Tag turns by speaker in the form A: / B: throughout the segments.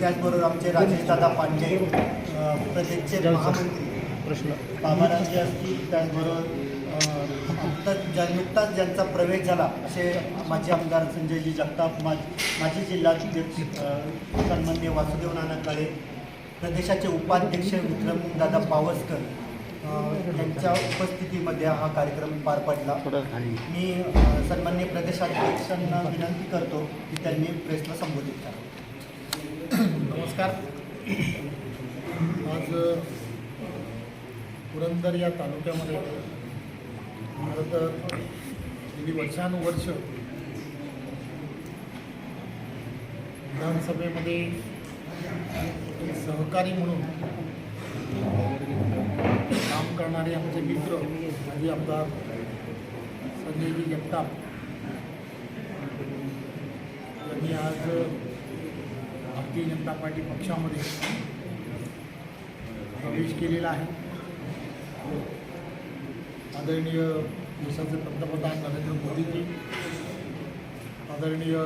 A: त्याचबरोबर आमचे राजेशदादा पांडे प्रदेशचे महामंत्री
B: प्रश्न.
A: बाबाराजे असतील त्याचबरोबर नुकताच ज्या नुकताच ज्यांचा प्रवेश झाला असे माजी आमदार संजयजी जगताप मा माजी जिल्हाध्यक्ष अ, सन्माननीय वासुदेव नाना काळे प्रदेशाचे उपाध्यक्ष विक्रमदादा पावसकर यांच्या उपस्थितीमध्ये हा कार्यक्रम पार पडला. मी अ, सन्माननीय प्रदेशाध्यक्षांना विनंती करतो की त्यांनी प्रेसला संबोधित करावं.
C: नमस्कार. आज पुरंदर या तालुक्यामध्ये खरं तर गेली वर्षानुवर्ष विधानसभेमध्ये सहकारी म्हणून काम करणारे आमचे मित्र माजी आमदार संजयजी जगताप यांनी आज भारतीय जनता पार्टी पक्षामध्ये प्रवेश केलेला आहे. आदरणीय देशाचे पंतप्रधान नरेंद्र मोदीजी आदरणीय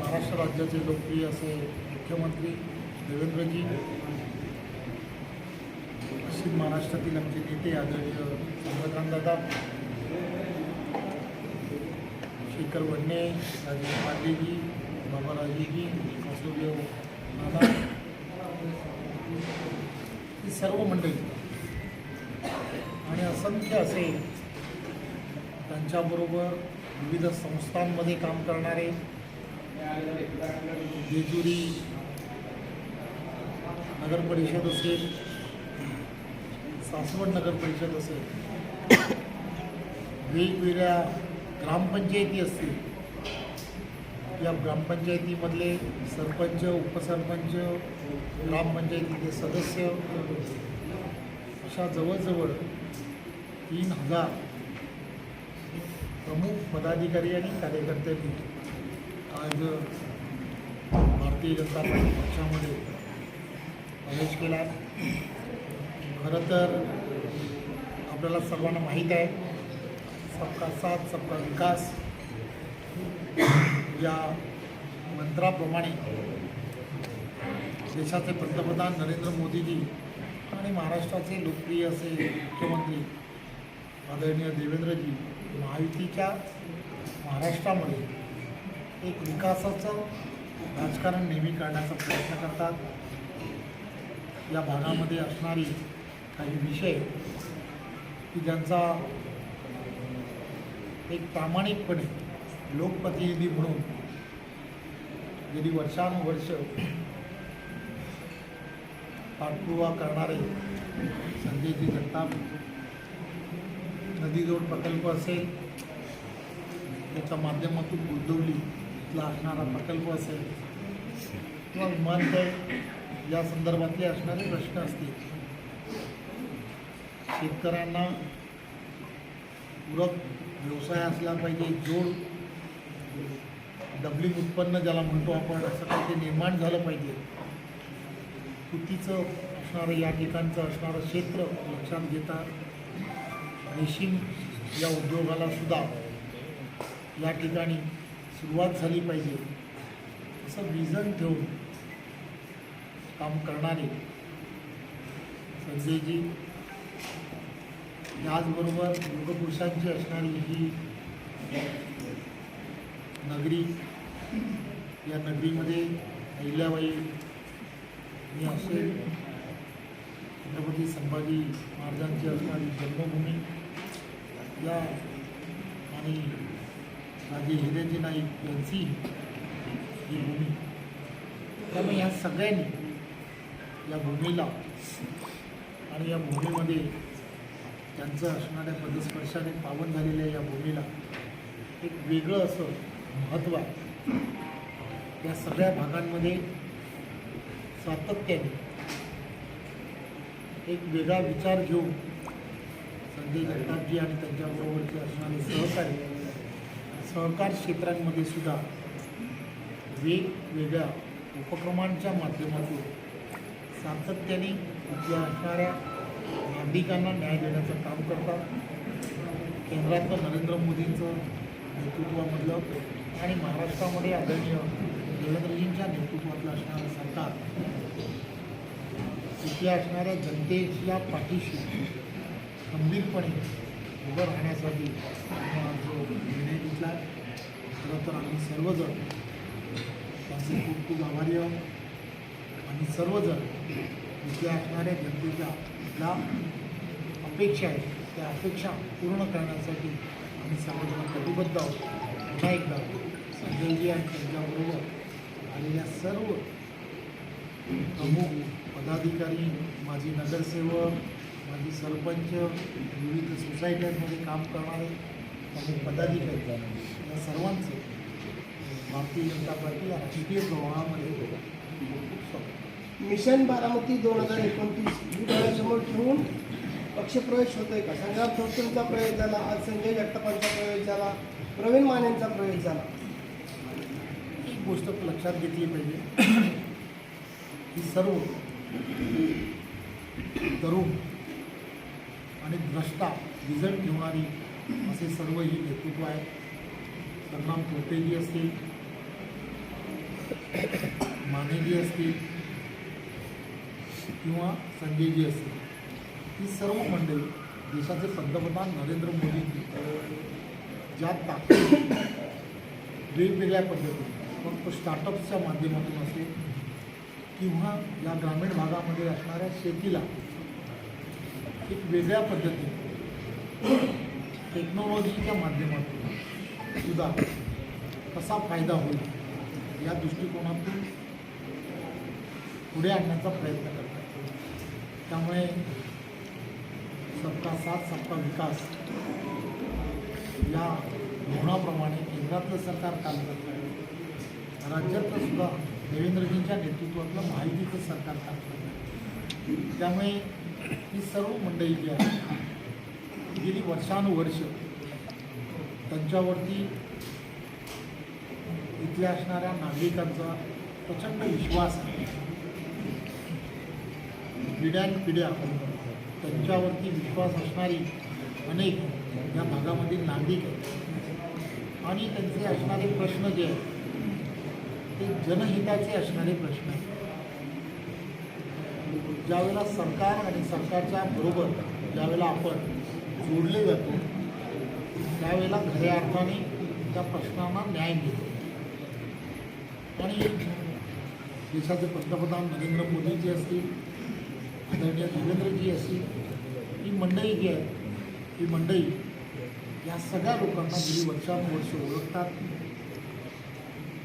C: महाराष्ट्र राज्याचे लोकप्रिय असे मुख्यमंत्री देवेंद्रजी पश्चिम महाराष्ट्रातील आमचे नेते आदरणीय चंद्रकांत दादा शेखर वडणे राजेश पांडेजी बाबाराजीजी वासुदेव नाना ही सर्व मंडळी. आणि असंख्य असे त्यांच्याबरोबर विविध संस्थांमध्ये काम करणारे जेजुरी नगर परिषद असेल सासवड नगर परिषद असेल वेगवेगळ्या ग्रामपंचायती असतील या ग्रामपंचायतीमधले सरपंच उपसरपंच ग्रामपंचायतीचे सदस्य अशा जवळजवळ तीन हजार प्रमुख पदाधिकारी आणि कार्यकर्त्यांनी आज भारतीय जनता पार्टी पक्षामध्ये प्रवेश केला. खरं तर आपल्याला सर्वांना माहीत आहे सबका साथ सबका विकास. या मंत्राप्रमाणे देशाचे पंतप्रधान नरेंद्र मोदीजी आणि महाराष्ट्राचे लोकप्रिय असे मुख्यमंत्री आदरणीय देवेंद्रजी महायुतीच्या महाराष्ट्रामध्ये एक विकासाचं राजकारण नेहमी करण्याचा प्रयत्न करतात. या भागामध्ये असणारी काही विषय की ज्यांचा एक प्रामाणिकपणे लोकप्रतिनिधी म्हणून गेली वर्षानुवर्ष पाठपुरावा करणारे संजयजी जगताप नदीजोड प्रकल्प असेल त्याच्या माध्यमातून गुंतवली इथला असणारा प्रकल्प असेल किंवा विमानतळ या संदर्भातले असणारे प्रश्न असतील. शेतकऱ्यांना पूरक व्यवसाय असला पाहिजे जोड डबलिंग उत्पन्न ज्याला म्हणतो आपण असं काही ते निर्माण झालं पाहिजे. तुतीचं असणारं या ठिकाणचं असणारं क्षेत्र लक्षात घेता रेशीम या उद्योगाला सुद्धा या ठिकाणी सुरुवात झाली पाहिजे. असं विजन ठेवून काम करणारे संजयजी याचबरोबर योगपुरुषांची असणारी ही नगरी या नगरीमध्ये अहिल्याबाई मी असेल छत्रपती संभाजी महाराजांची असणारी जन्मभूमी या आणि राजे हिरेजी नाईक यांची ही भूमी. त्यामुळे या सगळ्यांनी या भूमीला आणि या भूमीमध्ये त्यांचं असणाऱ्या पदस्पर्शाने पावन झालेल्या या भूमीला एक वेगळं असं महत्त्व आहे. या सगळ्या भागांमध्ये सातत्याने एक वेगळा विचार घेऊन संजय जगतापजी आणि त्यांच्याबरोबरचे असणारे सहकारी सहकार क्षेत्रांमध्ये सुद्धा वेगवेगळ्या उपक्रमांच्या माध्यमातून सातत्याने इथल्या असणाऱ्या नागरिकांना न्याय देण्याचं काम करतात. केंद्रातलं नरेंद्र मोदींचं नेतृत्वामधलं आणि महाराष्ट्रामध्ये आदरणीय देवेंद्रजींच्या नेतृत्वातलं असणारं सरकार इथे असणाऱ्या जनतेच्या पाठीशी खंबीरपणे उभं राहण्यासाठी जो निर्णय घेतला खरं तर आम्ही सर्वजण त्यांचे खूप खूप आभारी आहोत. आणि सर्वजण इथे असणाऱ्या जनतेच्या ज्या अपेक्षा आहेत त्या अपेक्षा पूर्ण करण्यासाठी आम्ही सर्वजण कटिबद्ध आहोत. पुन्हा एकदा संजयजी आणि त्यांच्याबरोबर आलेल्या सर्व प्रमुख पदाधिकारी माजी नगरसेवक माजी सरपंच विविध सोसायट्यांमध्ये काम करणारे प्रमुख पदाधिकारी या सर्वांचे भारतीय जनता पार्टी या राजकीय प्रवाहामध्ये
B: मिशन बारामती दोन हजार एकोणतीस ही डोळ्यासमोर ठेवून पक्षप्रवेश होतोय का? संग्राम थोरकरचा प्रवेश झाला आज संजय जगतापांचा प्रवेश झाला. प्रवीण मानेंचा प्रवेश झाला.
C: एक गोष्ट लक्षात घेतली पाहिजे. की सर्व तरुण आणि द्रष्टा विजन ठेवणारी असे सर्व ही नेतृत्व आहे संग्राम कोटेजी असतील मानेजी असतील किंवा संजयजी असतील ही सर्व मंडळी देशाचे पंतप्रधान नरेंद्र मोदींनी ज्या ताकद वेगवेगळ्या पद्धतीने. मग तो स्टार्टअप्सच्या माध्यमातून असेल किंवा या ग्रामीण भागामध्ये असणाऱ्या शेतीला एक वेगळ्या पद्धतीने टेक्नॉलॉजीच्या माध्यमातून सुद्धा कसा फायदा होईल या दृष्टिकोनातून पुढे आणण्याचा प्रयत्न करतात. त्यामुळे सबका साथ सबका विकास या धोरणाप्रमाणे केंद्रातलं सरकार काम करत आहे. राज्यातलं सुद्धा देवेंद्रजींच्या नेतृत्वातलं महायुतीचं सरकार काम करत आहे. त्यामुळे ही सर्व मंडळी जी आहे गेली वर्षानुवर्ष त्यांच्यावरती इथल्या असणाऱ्या नागरिकांचा प्रचंड विश्वास आहे. पिढ्यानपिढ्या त्यांच्यावरती विश्वास असणारी अनेक या भागामधील नागरिक आहेत. आणि त्यांचे असणारे प्रश्न जे आहेत ते जनहिताचे असणारे प्रश्न आहेत. ज्यावेळेला सरकार आणि सरकारच्या बरोबर ज्यावेळेला आपण जोडले जातो त्यावेळेला खऱ्या अर्थाने त्या प्रश्नांना न्याय मिळतो. आणि देशाचे पंतप्रधान नरेंद्र मोदीजी असतील आदरणीय देवेंद्रजी असतील ही मंडळी जी आहे ही मंडळी या सगळ्या लोकांना गेली वर्षानुवर्ष ओळखतात.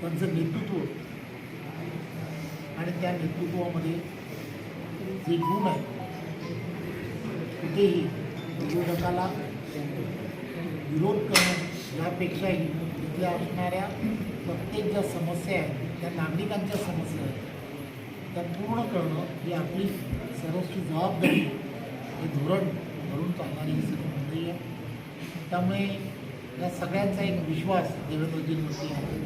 C: त्यांचं नेतृत्व. आणि त्या नेतृत्वामध्ये जे गुण आहे कुठेही विरोधकाला विरोध करणं यापेक्षाही तिथे असणाऱ्या प्रत्येक ज्या समस्या आहेत त्या नागरिकांच्या समस्या आहेत. त्या पूर्ण करणं ही आपली सर्वस्वी जबाबदारी हे धोरण धरून चालणारी ही सर्व आहे. त्यामुळे या सगळ्यांचा एक विश्वास देवेंद्रजींवरती आहे.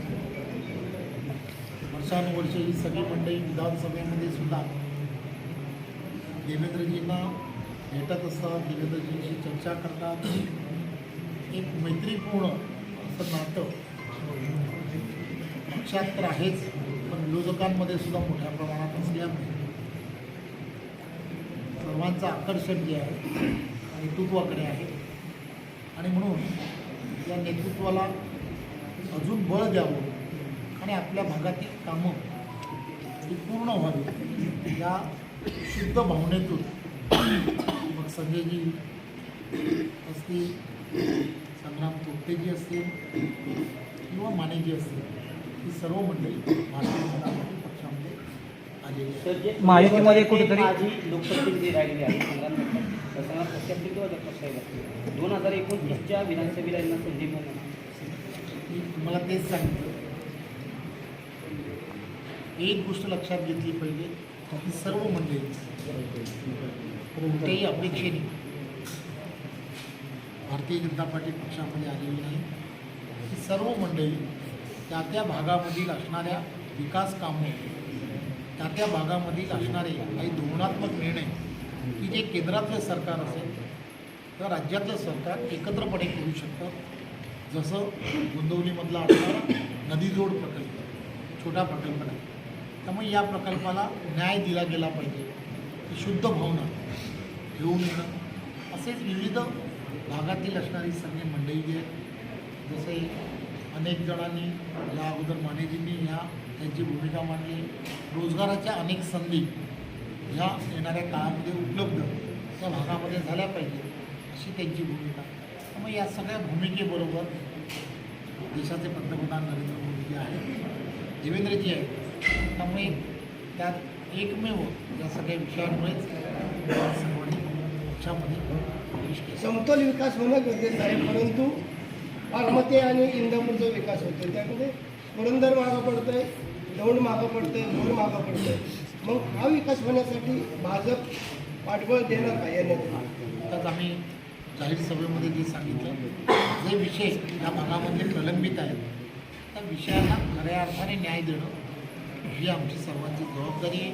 C: वर्षानुवर्ष ही सगळी मंडळी विधानसभेमध्ये सुद्धा देवेंद्रजींना भेटत असतात देवेंद्रजींशी चर्चा करतात. एक मैत्रीपूर्ण असं नातं पक्षात तर आहेच पण विरोधकांमध्ये सुद्धा मोठ्या प्रमाणात असल्यामुळे सर्वांचं आकर्षण जे आहे नेतृत्वाकडे आहे. आणि म्हणून या नेतृत्वाला अजून बळ द्यावं आणि आपल्या भागातील कामं ही पूर्ण व्हावी या शुद्ध भावनेतून मग संजयजी असतील संग्राम पोट्टेजी असतील किंवा मानेजी असतील ही सर्व मंडळी भारतीय जनता पार्टी पक्षामध्ये आलेली आहे
D: महायुतीमध्ये कुठेतरी-
E: लोकप्रतिनिधी राहिलेली आहे संग्राम जगताप संग्राम किंवा साहेब दोन हजार एकोणतीसच्या विधानसभेला यांना संधी मिळणार
C: मी तुम्हाला तेच सांगितलं एक गोष्ट लक्षात घेतली पाहिजे. की सर्व मंडळी. कोणत्याही अपेक्षेने भारतीय जनता पार्टी पक्षामध्ये आलेली नाही. ही सर्व मंडळी त्या त्या भागामधील असणाऱ्या विकास कामं त्या त्या भागामधील असणारे काही धोरणात्मक निर्णय की जे केंद्रातलं सरकार असेल तर राज्यातलं सरकार एकत्रपणे करू शकतं. जसं गोंदवलीमधला असणारा नदीजोड प्रकल्प छोटा प्रकल्प नाही. त्यामुळे या प्रकल्पाला न्याय दिला गेला पाहिजे. शुद्ध भावना घेऊन येणं. असेच विविध भागातील असणारी सगळी मंडळी जी आहेत जसे अनेक जणांनी या अगोदर मानेजींनी या त्यांची भूमिका मांडली. रोजगाराच्या अनेक संधी ह्या येणाऱ्या काळामध्ये उपलब्ध त्या भागामध्ये झाल्या पाहिजे अशी त्यांची भूमिका. त्यामुळे या सगळ्या भूमिकेबरोबर देशाचे पंतप्रधान नरेंद्र मोदी जे आहेत देवेंद्रजी आहेत. त्यामुळे त्यात एकमेव या सगळ्या विषयांमुळेच या सर्वांनी पक्षामध्ये
B: समतोल विकास होणं गरजेचं आहे परंतु बागमती आणि इंदापूरचा विकास होतो त्यामध्ये पुरंदर मागं पडतंय दौंड मागं पडतंय भोर मागं पडतंय. मग हा विकास होण्यासाठी भाजप पाठबळ देणार का या
C: आम्ही जाहीर सभेमध्ये जे सांगितलं जे विषय या भागामध्ये प्रलंबित आहेत त्या विषयाला खऱ्या अर्थाने न्याय देणं ही आमची सर्वांची जबाबदारी आहे.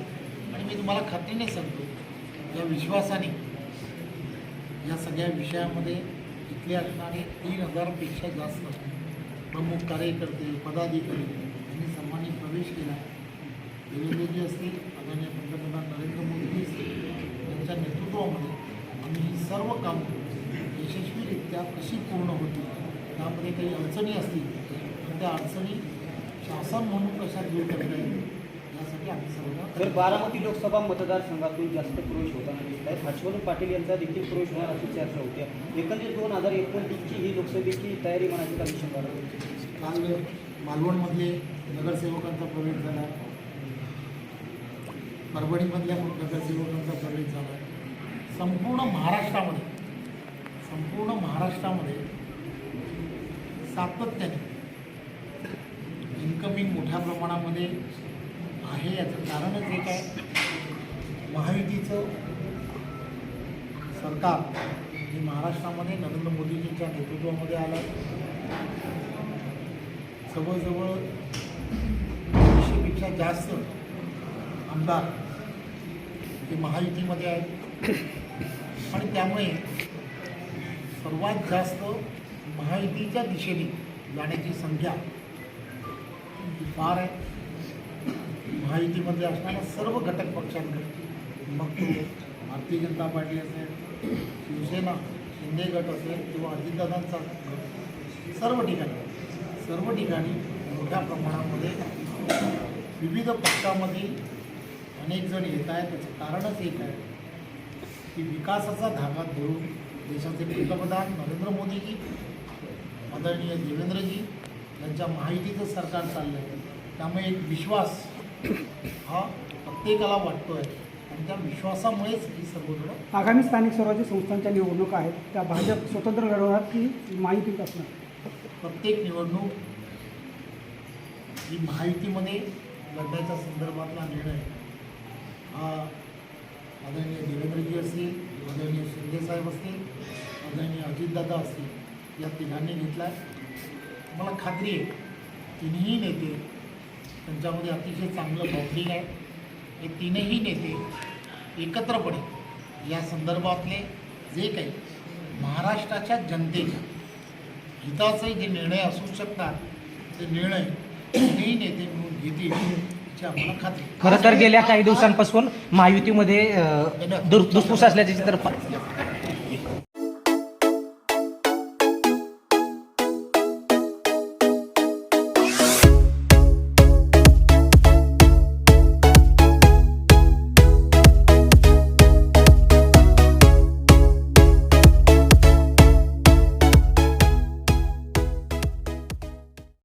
C: आणि मी तुम्हाला खात्रीने सांगतो या विश्वासाने या सगळ्या विषयामध्ये इथले असणारे तीन हजारपेक्षा जास्त प्रमुख कार्यकर्ते पदाधिकारी यांनी सर्वांनी प्रवेश केला. देवेंद्रजी असतील आदरणीय पंतप्रधान नरेंद्र मोदी असतील यांच्या नेतृत्वामध्ये आम्ही ही सर्व कामं यशस्वीरित्या कशी पूर्ण होतील त्यामध्ये काही अडचणी असतील तर त्या अडचणी शासन म्हणून कशा दूर करता येईल यासाठी आम्ही सर्व
E: तर बारामती लोकसभा मतदारसंघातून जास्त प्रवेश होताना दिसत आहे हर्षवर्धन पाटील यांचा देखील प्रवेश होणार अशी चर्चा होते. एकंदरीत दोन हजार एकोणतीसची ही लोकसभेची तयारी म्हणायची का शंभर
C: काल मालवणमधले नगरसेवकांचा प्रवेश झाला. परभणीमधल्या लोकांचा प्रवेश झाला. आहे संपूर्ण महाराष्ट्रामध्ये संपूर्ण महाराष्ट्रामध्ये सातत्याने इन्कमिंग मोठ्या प्रमाणामध्ये आहे याचं कारणच एक आहे. महायुतीचं सरकार हे महाराष्ट्रामध्ये नरेंद्र मोदीजींच्या नेतृत्वामध्ये आलं. जवळजवळ दोनशेपेक्षा जास्त आमदार हे महायुतीमध्ये आहेत. आणि त्यामुळे सर्वात जास्त महायुतीच्या दिशेने जाण्याची संख्या फार आहे. महायुतीमध्ये असणाऱ्या सर्व घटक पक्षांकडे मग तो भारतीय जनता पार्टी असेल शिवसेना शिंदे गट असेल किंवा अजितदादांचा गट सर्व ठिकाणी सर्व ठिकाणी मोठ्या प्रमाणामध्ये विविध पक्षामधील अनेक जण येत आहेत. त्याचं कारणच एक आहे की विकासाचा धागा धरून देशाचे पंतप्रधान नरेंद्र मोदीजी आदरणीय देवेंद्रजी यांच्या माहितीचं सरकार चाललं आहे त्यामुळे एक विश्वास हा प्रत्येकाला वाटतो आहे आणि त्या विश्वासामुळेच ही सर्वकडं
D: आगामी स्थानिक स्वराज्य संस्थांच्या निवडणुका आहेत. त्या भाजप स्वतंत्र लढवणार की माहिती असणार.
C: प्रत्येक निवडणूक ही महायुतीमध्ये लढण्याच्या संदर्भातला निर्णय हा आदरणीय देवेंद्रजी असतील आदरणीय शिंदेसाहेब असतील आदरणीय अजितदादा असतील या तिघांनी घेतला आहे मला खात्री आहे तिन्ही नेते त्यांच्यामध्ये अतिशय चांगलं बॉन्डिंग आहे. हे तीनही नेते एकत्रपणे या संदर्भातले जे काही महाराष्ट्राच्या जनतेच्या हिताचे जे निर्णय असू शकतात ते निर्णय तिन्ही नेते म्हणून घेतील.
F: खरं तर गेल्या काही दिवसांपासून महायुतीमध्ये दुसफूस असल्याचे चित्र